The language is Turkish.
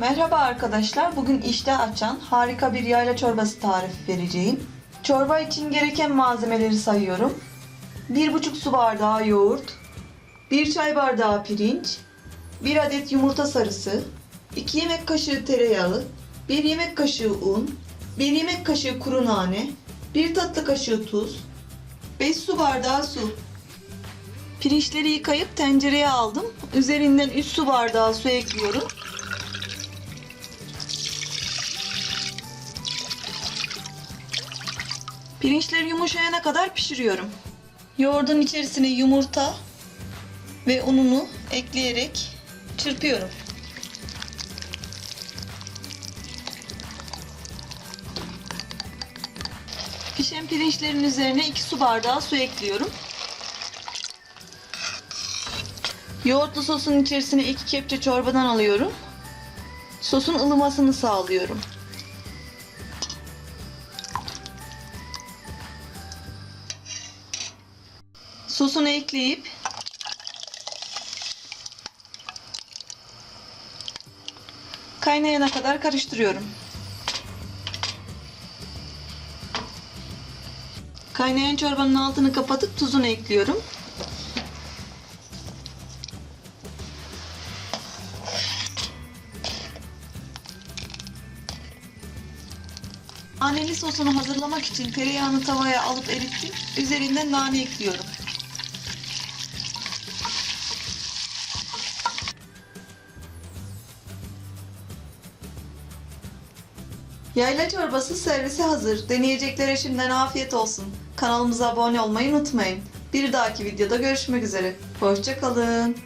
Merhaba arkadaşlar. Bugün iştah açan harika bir yayla çorbası tarifi vereceğim. Çorba için gereken malzemeleri sayıyorum. 1,5 su bardağı yoğurt, 1 çay bardağı pirinç, 1 adet yumurta sarısı, 2 yemek kaşığı tereyağı, 1 yemek kaşığı un, 1 yemek kaşığı kuru nane, 1 tatlı kaşığı tuz, 5 su bardağı su. Pirinçleri yıkayıp tencereye aldım. Üzerinden 3 su bardağı su ekliyorum. Pirinçler yumuşayana kadar pişiriyorum. Yoğurdun içerisine yumurta ve ununu ekleyerek çırpıyorum. Pişen pirinçlerin üzerine 2 su bardağı su ekliyorum. Yoğurtlu sosun içerisine 2 kepçe çorbadan alıyorum. Sosun ılımasını sağlıyorum. Sosunu ekleyip kaynayana kadar karıştırıyorum. Kaynayan çorbanın altını kapatıp tuzunu ekliyorum. Naneli sosunu hazırlamak için tereyağını tavaya alıp erittim. Üzerinden nane ekliyorum. Yayla çorbası servise hazır. Deneyeceklere şimdiden afiyet olsun. Kanalımıza abone olmayı unutmayın. Bir dahaki videoda görüşmek üzere. Hoşçakalın.